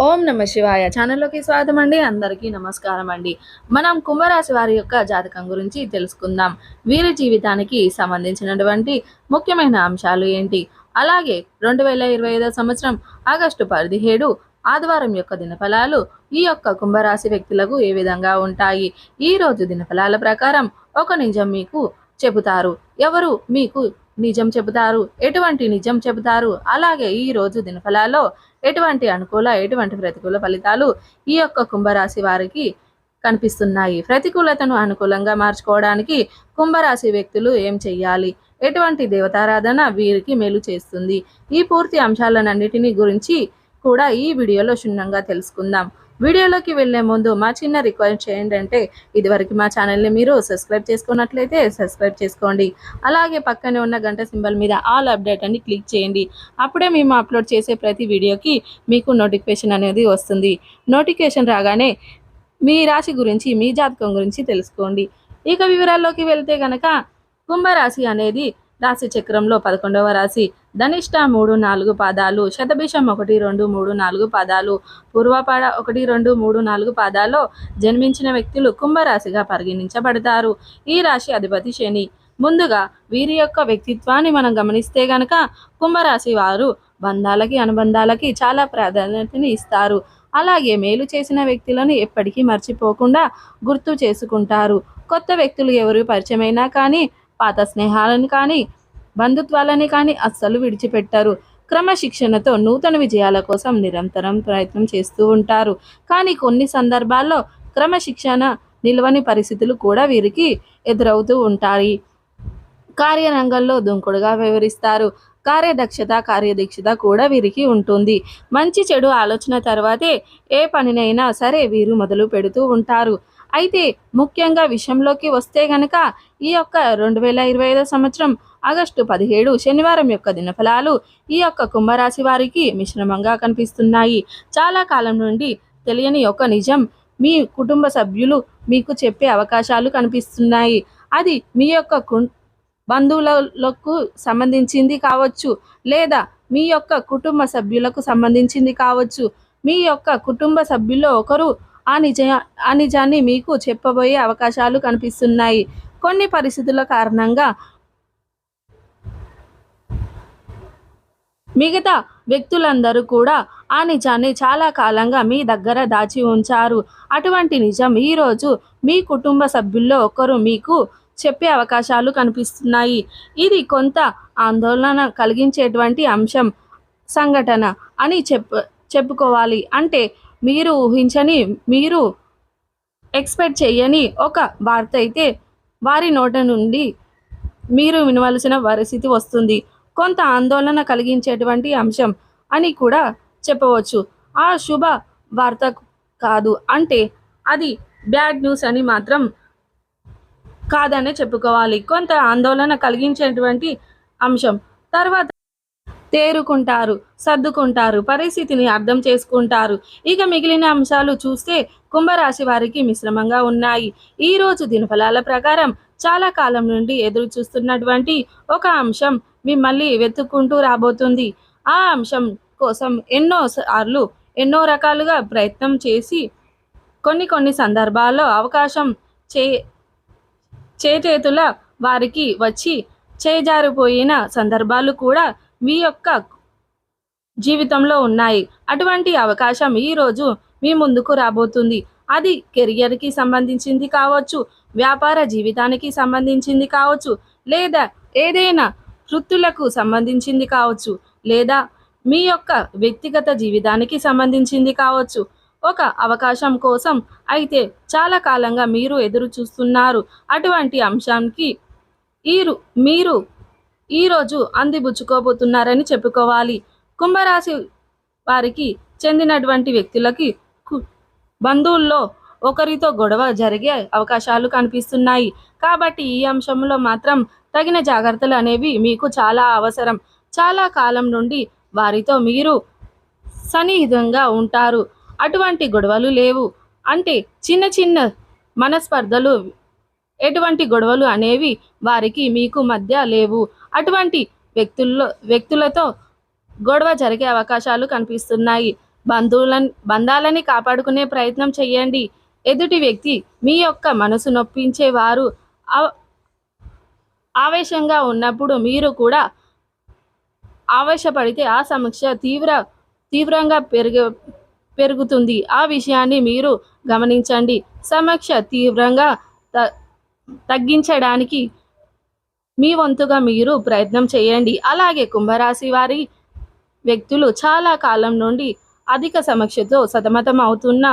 ఓం నమ శివాయ. ఛానల్లోకి స్వాగతం అండి. అందరికీ నమస్కారం అండి. మనం కుంభరాశి వారి యొక్క జాతకం గురించి తెలుసుకుందాం. వీరి జీవితానికి సంబంధించినటువంటి ముఖ్యమైన అంశాలు ఏంటి? అలాగే రెండు వేల ఇరవై ఐదో సంవత్సరం ఆగస్టు పదిహేడు ఆదివారం యొక్క దినఫలాలు ఈ యొక్క కుంభరాశి వ్యక్తులకు ఏ విధంగా ఉంటాయి? ఈ రోజు దినఫలాల ప్రకారం ఒక నిజం మీకు చెబుతారు. ఎవరు మీకు నిజం చెబుతారు ఎటువంటి నిజం చెబుతారు అలాగే ఈ రోజు దినఫలాల్లో ఎటువంటి అనుకూల ఎటువంటి ప్రతికూల ఫలితాలు ఈ యొక్క కుంభరాశి వారికి కనిపిస్తున్నాయి. ప్రతికూలతను అనుకూలంగా మార్చుకోవడానికి కుంభరాశి వ్యక్తులు ఏం చెయ్యాలి? ఎటువంటి దేవతారాధన వీరికి మేలు చేస్తుంది? ఈ పూర్తి అంశాలన్నిటిని గురించి కూడా ఈ వీడియోలో క్షుణ్ణంగా తెలుసుకుందాం. వీడియోలోకి వెళ్ళే ముందు మా చిన్న రిక్వెస్ట్ చేయండి అంటే ఇదివరకు మా ఛానల్ని మీరు సబ్స్క్రైబ్ చేసుకున్నట్లయితే సబ్స్క్రైబ్ చేసుకోండి. అలాగే పక్కనే ఉన్న గంట సింబల్ మీద ఆల్ అప్డేట్ అని క్లిక్ చేయండి. అప్పుడే మేము అప్లోడ్ చేసే ప్రతి వీడియోకి మీకు నోటిఫికేషన్ అనేది వస్తుంది. నోటిఫికేషన్ రాగానే మీ రాశి గురించి మీ జాతకం గురించి తెలుసుకోండి. ఇక వివరాల్లోకి వెళ్తే గనక కుంభరాశి అనేది రాశి చక్రంలో పదకొండవ రాశి ధనిష్ట మూడు నాలుగు పాదాలు శతభిషం ఒకటి రెండు మూడు నాలుగు పాదాలు పూర్వపాడ ఒకటి రెండు మూడు నాలుగు పాదాల్లో జన్మించిన వ్యక్తులు కుంభరాశిగా పరిగణించబడతారు. ఈ రాశి అధిపతి శని. ముందుగా వీరి యొక్క వ్యక్తిత్వాన్ని మనం గమనిస్తే గనక కుంభరాశి వారు బంధాలకి అనుబంధాలకి చాలా ప్రాధాన్యతని ఇస్తారు. అలాగే మేలు చేసిన వ్యక్తులను ఎప్పటికీ మర్చిపోకుండా గుర్తు చేసుకుంటారు. కొత్త వ్యక్తులు ఎవరు పరిచయమైనా కానీ పాత స్నేహాలను కానీ బంధుత్వాలని కానీ అస్సలు విడిచిపెట్టారు. క్రమశిక్షణతో నూతన విజయాల కోసం నిరంతరం ప్రయత్నం చేస్తూ ఉంటారు. కానీ కొన్ని సందర్భాల్లో క్రమశిక్షణ నిల్వని పరిస్థితులు కూడా వీరికి ఎదురవుతూ ఉంటాయి. కార్యరంగంలో దుంకుడుగా వివరిస్తారు. కార్యదక్షత కార్యదీక్షత కూడా వీరికి ఉంటుంది. మంచి చెడు ఆలోచన తర్వాతే ఏ పనినైనా సరే వీరు మొదలు పెడుతూ ఉంటారు. అయితే ముఖ్యంగా విషయంలోకి వస్తే గనక ఈ యొక్క రెండు వేల ఇరవై ఐదో సంవత్సరం ఆగస్టు పదిహేడు శనివారం యొక్క దినఫలాలు ఈ యొక్క కుంభరాశి వారికి మిశ్రమంగా కనిపిస్తున్నాయి. చాలా కాలం నుండి తెలియని ఒక నిజం మీ కుటుంబ సభ్యులు మీకు చెప్పే అవకాశాలు కనిపిస్తున్నాయి. అది మీ యొక్క బంధువులకు సంబంధించింది కావచ్చు లేదా మీ యొక్క కుటుంబ సభ్యులకు సంబంధించింది కావచ్చు. మీ యొక్క కుటుంబ సభ్యుల్లో ఒకరు ఆ నిజ ఆ నిజాన్ని మీకు చెప్పబోయే అవకాశాలు కనిపిస్తున్నాయి. కొన్ని పరిస్థితుల కారణంగా మిగతా వ్యక్తులందరూ కూడా ఆ నిజాన్ని చాలా కాలంగా మీ దగ్గర దాచి ఉంచారు. అటువంటి నిజం ఈరోజు మీ కుటుంబ సభ్యుల్లో ఒకరు మీకు చెప్పే అవకాశాలు కనిపిస్తున్నాయి. ఇది కొంత ఆందోళన కలిగించేటువంటి అంశం సంఘటన అని చెప్ప చెప్పుకోవాలి. అంటే మీరు ఊహించని మీరు ఎక్స్పెక్ట్ చేయని ఒక వార్త అయితే వారి నోట నుండి మీరు వినవలసిన పరిస్థితి వస్తుంది. కొంత ఆందోళన కలిగించేటువంటి అంశం అని కూడా చెప్పవచ్చు. ఆ శుభ వార్త కాదు. అంటే అది బ్యాడ్ న్యూస్ అని మాత్రం కాదనే చెప్పుకోవాలి. కొంత ఆందోళన కలిగించేటువంటి అంశం. తర్వాత తేరుకుంటారు సర్దుకుంటారు పరిస్థితిని అర్థం చేసుకుంటారు. ఇక మిగిలిన అంశాలు చూస్తే కుంభరాశి వారికి మిశ్రమంగా ఉన్నాయి. ఈ రోజు దినఫలాల ప్రకారం చాలా కాలం నుండి ఎదురు చూస్తున్నటువంటి ఒక అంశం మిమ్మల్ని వెతుక్కుంటూ రాబోతుంది. ఆ అంశం కోసం ఎన్నో సార్లు ఎన్నో రకాలుగా ప్రయత్నం చేసి కొన్ని కొన్ని సందర్భాల్లో అవకాశం చే చేతేతుల వారికి వచ్చి చేజారిపోయిన సందర్భాలు కూడా మీ యొక్క జీవితంలో ఉన్నాయి. అటువంటి అవకాశం ఈరోజు మీ ముందుకు రాబోతుంది. అది కెరియర్కి సంబంధించింది కావచ్చు వ్యాపార జీవితానికి సంబంధించింది కావచ్చు లేదా ఏదైనా వృత్తులకు సంబంధించింది కావచ్చు లేదా మీ యొక్క వ్యక్తిగత జీవితానికి సంబంధించింది కావచ్చు. ఒక అవకాశం కోసం అయితే చాలా కాలంగా మీరు ఎదురు చూస్తున్నారు అటువంటి అంశానికి ఈరు మీరు ఈరోజు అందిబుచ్చుకోబోతున్నారని చెప్పుకోవాలి. కుంభరాశి వారికి చెందినటువంటి వ్యక్తులకి బంధువుల్లో ఒకరితో గొడవ జరిగే అవకాశాలు కనిపిస్తున్నాయి. కాబట్టి ఈ అంశంలో మాత్రం తగిన జాగ్రత్తలు అనేవి మీకు చాలా అవసరం. చాలా కాలం నుండి వారితో మీరు సన్నిహితంగా ఉంటారు. అటువంటి గొడవలు లేవు. అంటే చిన్న చిన్న మనస్పర్ధలు ఎటువంటి గొడవలు అనేవి వారికి మీకు మధ్య లేవు. అటువంటి వ్యక్తుల్లో వ్యక్తులతో గొడవ జరిగే అవకాశాలు కనిపిస్తున్నాయి. బంధువులని బంధాలని కాపాడుకునే ప్రయత్నం చేయండి. ఎదుటి వ్యక్తి మీ యొక్క మనసు నొప్పించేవారు ఆవేశంగా ఉన్నప్పుడు మీరు కూడా ఆవేశపడితే ఆ సమస్య తీవ్ర తీవ్రంగా పెరిగే పెరుగుతుంది. ఆ విషయాన్ని మీరు గమనించండి. సమస్య తీవ్రంగా త తగ్గించడానికి మీ వంతుగా మీరు ప్రయత్నం చేయండి. అలాగే కుంభరాశి వారి వ్యక్తులు చాలా కాలం నుండి అధిక సమస్యతో సతమతం అవుతున్న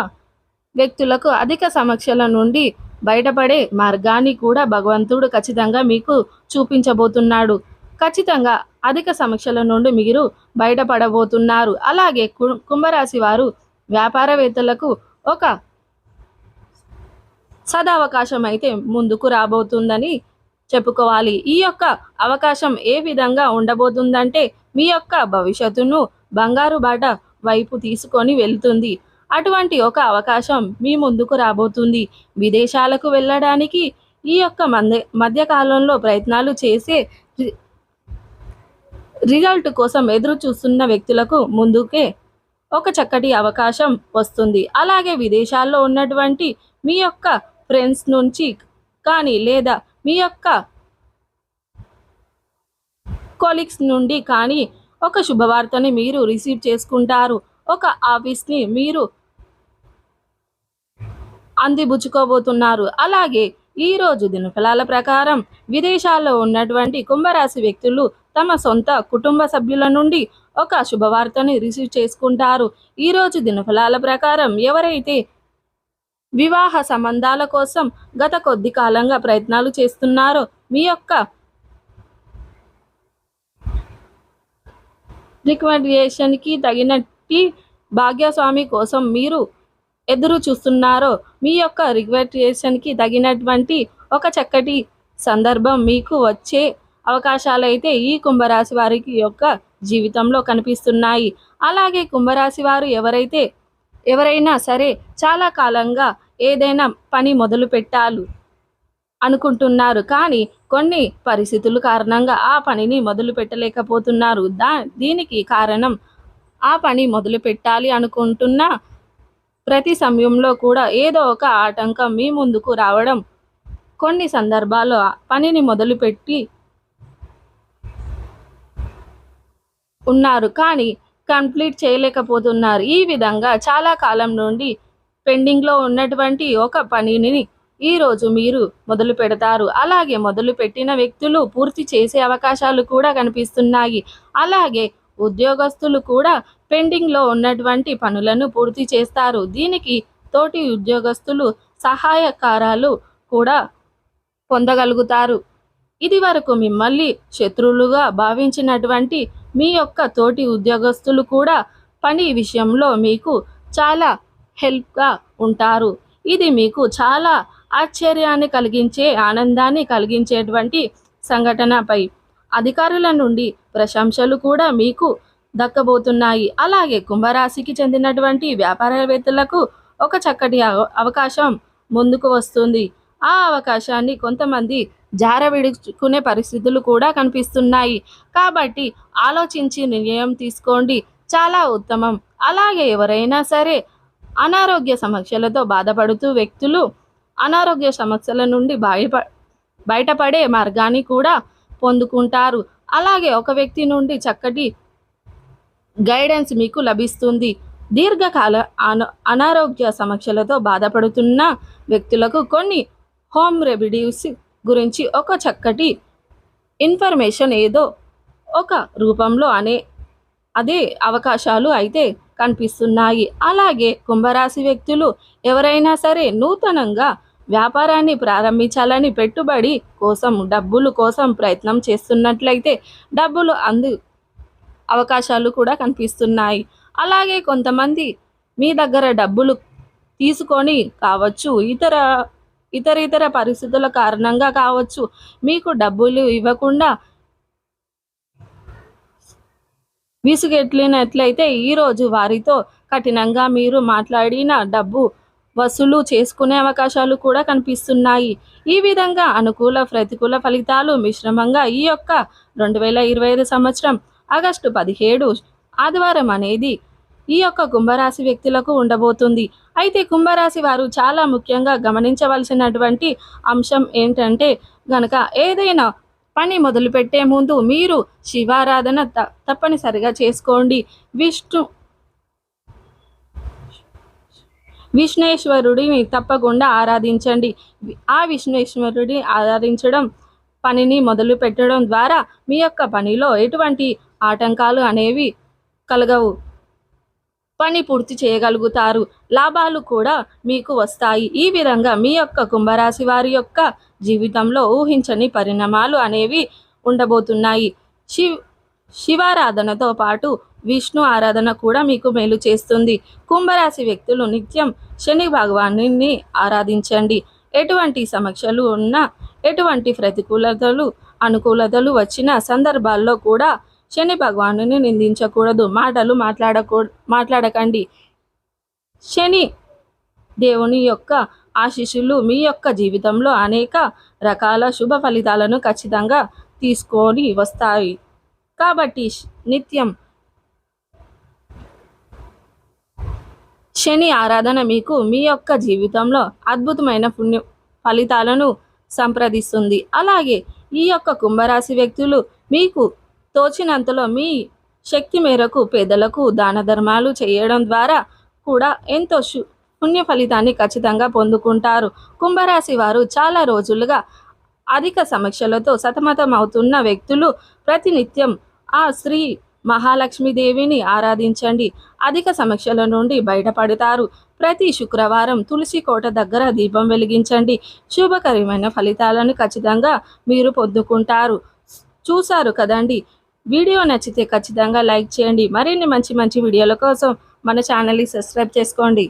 వ్యక్తులకు అధిక సమక్షల నుండి బయటపడే మార్గాన్ని కూడా భగవంతుడు ఖచ్చితంగా మీకు చూపించబోతున్నాడు. ఖచ్చితంగా అధిక సమక్షల నుండి మీరు బయటపడబోతున్నారు. అలాగే కుంభరాశి వారు వ్యాపారవేత్తలకు ఒక సదావకాశం అయితే ముందుకు రాబోతుందని చెప్పుకోవాలి. ఈ యొక్క అవకాశం ఏ విధంగా ఉండబోతుందంటే మీ యొక్క భవిష్యత్తును బంగారు బాట వైపు తీసుకొని వెళ్తుంది. అటువంటి ఒక అవకాశం మీ ముందుకు రాబోతుంది. విదేశాలకు వెళ్ళడానికి ఈ యొక్క మధ్య మధ్యకాలంలో ప్రయత్నాలు చేసే రిజల్ట్ కోసం ఎదురు చూస్తున్న వ్యక్తులకు ముందుకే ఒక చక్కటి అవకాశం వస్తుంది. అలాగే విదేశాల్లో ఉన్నటువంటి మీ యొక్క ఫ్రెండ్స్ నుంచి కానీ లేదా మీ యొక్క కొలీగ్స్ నుండి కానీ ఒక శుభవార్తని మీరు రిసీవ్ చేసుకుంటారు. ఒక ఆఫీస్ని మీరు అందిపుచ్చుకోబోతున్నారు. అలాగే ఈ రోజు దినఫలాల ప్రకారం విదేశాల్లో ఉన్నటువంటి కుంభరాశి వ్యక్తులు తమ సొంత కుటుంబ సభ్యుల నుండి ఒక శుభవార్తని రిసీవ్ చేసుకుంటారు. ఈ రోజు దినఫలాల ప్రకారం ఎవరైతే వివాహ సంబంధాల కోసం గత కొద్ది కాలంగా ప్రయత్నాలు చేస్తున్నారో. మీ యొక్క రికమెండేషన్కి తగినట్టి భాగ్యస్వామి కోసం మీరు ఎదురు చూస్తున్నారో. మీ యొక్క రికమెండేషన్కి తగినటువంటి ఒక చక్కటి సందర్భం మీకు వచ్చే అవకాశాలైతే ఈ కుంభరాశి వారికి యొక్క జీవితంలో కనిపిస్తున్నాయి. అలాగే కుంభరాశి వారు ఎవరైతే ఎవరైనా సరే చాలా కాలంగా ఏదైనా పని మొదలు పెట్టాలి అనుకుంటున్నారు. కానీ కొన్ని పరిస్థితుల కారణంగా ఆ పనిని మొదలు పెట్టలేకపోతున్నారు. దా దీనికి కారణం ఆ పని మొదలు పెట్టాలి అనుకుంటున్న ప్రతి సమయంలో కూడా ఏదో ఒక ఆటంకం మీ ముందుకు రావడం. కొన్ని సందర్భాల్లో ఆ పనిని మొదలుపెట్టి ఉన్నారు. కానీ కంప్లీట్ చేయలేకపోతున్నారు. ఈ విధంగా చాలా కాలం నుండి పెండింగ్లో ఉన్నటువంటి ఒక పనిని ఈ రోజు మీరు మొదలు పెడతారు. అలాగే మొదలు పెట్టిన వ్యక్తులు పూర్తి చేసే అవకాశాలు కూడా కనిపిస్తున్నాయి. అలాగే ఉద్యోగస్తులు కూడా పెండింగ్లో ఉన్నటువంటి పనులను పూర్తి చేస్తారు. దీనికి తోటి ఉద్యోగస్తులు సహాయకారాలు కూడా పొందగలుగుతారు. ఇది వరకు మిమ్మల్ని శత్రువులుగా భావించినటువంటి మీ యొక్క తోటి ఉద్యోగస్తులు కూడా పని విషయంలో మీకు చాలా హెల్ప్గా ఉంటారు. ఇది మీకు చాలా ఆశ్చర్యాన్ని కలిగించే ఆనందాన్ని కలిగించేటువంటి సంఘటనపై అధికారుల నుండి ప్రశంసలు కూడా మీకు దక్కబోతున్నాయి. అలాగే కుంభరాశికి చెందినటువంటి వ్యాపారవేత్తలకు ఒక చక్కటి అవ- అవకాశం ముందుకు వస్తుంది. ఆ అవకాశాన్ని కొంతమంది జారవిడుచుకునే పరిస్థితులు కూడా కనిపిస్తున్నాయి. కాబట్టి ఆలోచించి నిర్ణయం తీసుకోండి. చాలా ఉత్తమం. అలాగే ఎవరైనా సరే అనారోగ్య సమస్యలతో బాధపడుతూ వ్యక్తులు అనారోగ్య సమస్యల నుండి బయట బయటపడే మార్గాన్ని కూడా పొందుకుంటారు. అలాగే ఒక వ్యక్తి నుండి చక్కటి గైడెన్స్ మీకు లభిస్తుంది. దీర్ఘకాల అన అనారోగ్య సమస్యలతో బాధపడుతున్న వ్యక్తులకు కొన్ని హోమ్ రెమెడీస్ గురించి ఒక చక్కటి ఇన్ఫర్మేషన్ ఏదో ఒక రూపంలో అనే అదే అవకాశాలు అయితే కనిపిస్తున్నాయి. అలాగే కుంభరాశి వ్యక్తులు ఎవరైనా సరే నూతనంగా వ్యాపారాన్ని ప్రారంభించాలని పెట్టుబడి కోసం డబ్బులు కోసం ప్రయత్నం చేస్తున్నట్లయితే డబ్బులు అందు అవకాశాలు కూడా కనిపిస్తున్నాయి. అలాగే కొంతమంది మీ దగ్గర డబ్బులు తీసుకొని కావచ్చు ఇతర ఇతర ఇతర పరిస్థితుల కారణంగా కావచ్చు. మీకు డబ్బులు ఇవ్వకుండా విసుగెట్లినట్లయితే ఈరోజు వారితో కఠినంగా మీరు మాట్లాడిన డబ్బు వసూలు చేసుకునే అవకాశాలు కూడా కనిపిస్తున్నాయి. ఈ విధంగా అనుకూల ప్రతికూల ఫలితాలు మిశ్రమంగా ఈ యొక్క రెండు వేల ఇరవై ఐదు సంవత్సరం ఆగస్టు పదిహేడు ఆదివారం అనేది ఈ యొక్క కుంభరాశి వ్యక్తులకు ఉండబోతుంది. అయితే కుంభరాశి వారు చాలా ముఖ్యంగా గమనించవలసినటువంటి అంశం ఏంటంటే గనక ఏదైనా పని మొదలుపెట్టే ముందు మీరు శివారాధన త- తప్పనిసరిగా చేసుకోండి. విష్ణు విష్ణేశ్వరుడిని తప్పకుండా ఆరాధించండి. ఆ విష్ణేశ్వరుడిని ఆరాధించడం పనిని మొదలు పెట్టడం ద్వారా మీ యొక్క పనిలో ఎటువంటి ఆటంకాలు అనేవి కలగవు. పని పూర్తి చేయగలుగుతారు. లాభాలు కూడా మీకు వస్తాయి. ఈ విధంగా మీ యొక్క కుంభరాశి వారి యొక్క జీవితంలో ఊహించని పరిణామాలు అనేవి ఉండబోతున్నాయి. శివ్ శివారాధనతో పాటు విష్ణు ఆరాధన కూడా మీకు మేలు చేస్తుంది. కుంభరాశి వ్యక్తులు నిత్యం శని భగవాను ఆరాధించండి. ఎటువంటి సమస్యలు ఉన్నా ఎటువంటి ప్రతికూలతలు అనుకూలతలు వచ్చిన సందర్భాల్లో కూడా శని భగవాను నిందించకూడదు. మాటలు మాట్లాడకూ మాట్లాడకండి. శని దేవుని యొక్క ఆశీస్సులు మీ యొక్క జీవితంలో అనేక రకాల శుభ ఫలితాలను ఖచ్చితంగా తీసుకొని వస్తాయి. కాబట్టి నిత్యం శని ఆరాధన మీకు మీ యొక్క జీవితంలో అద్భుతమైన పుణ్య ఫలితాలను సంప్రదిస్తుంది. అలాగే ఈ యొక్క కుంభరాశి వ్యక్తులు మీకు తోచినంతలో మీ శక్తి మేరకు పేదలకు దాన ధర్మాలు చేయడం ద్వారా కూడా ఎంతో శు పుణ్య ఫలితాన్ని ఖచ్చితంగా పొందుకుంటారు. కుంభరాశి వారు చాలా రోజులుగా అధిక సమస్యలతో సతమతం అవుతున్న వ్యక్తులు ప్రతినిత్యం ఆ శ్రీ మహాలక్ష్మీదేవిని ఆరాధించండి. అధిక సమస్యల నుండి బయటపడతారు. ప్రతి శుక్రవారం తులసి కోట దగ్గర దీపం వెలిగించండి. శుభకరమైన ఫలితాలను ఖచ్చితంగా మీరు పొందుకుంటారు. చూశారు కదండి వీడియో నచ్చితే ఖచ్చితంగా లైక్ చేయండి. మరిన్ని మంచి మంచి వీడియోల కోసం మన ఛానల్ని సబ్స్క్రైబ్ చేసుకోండి.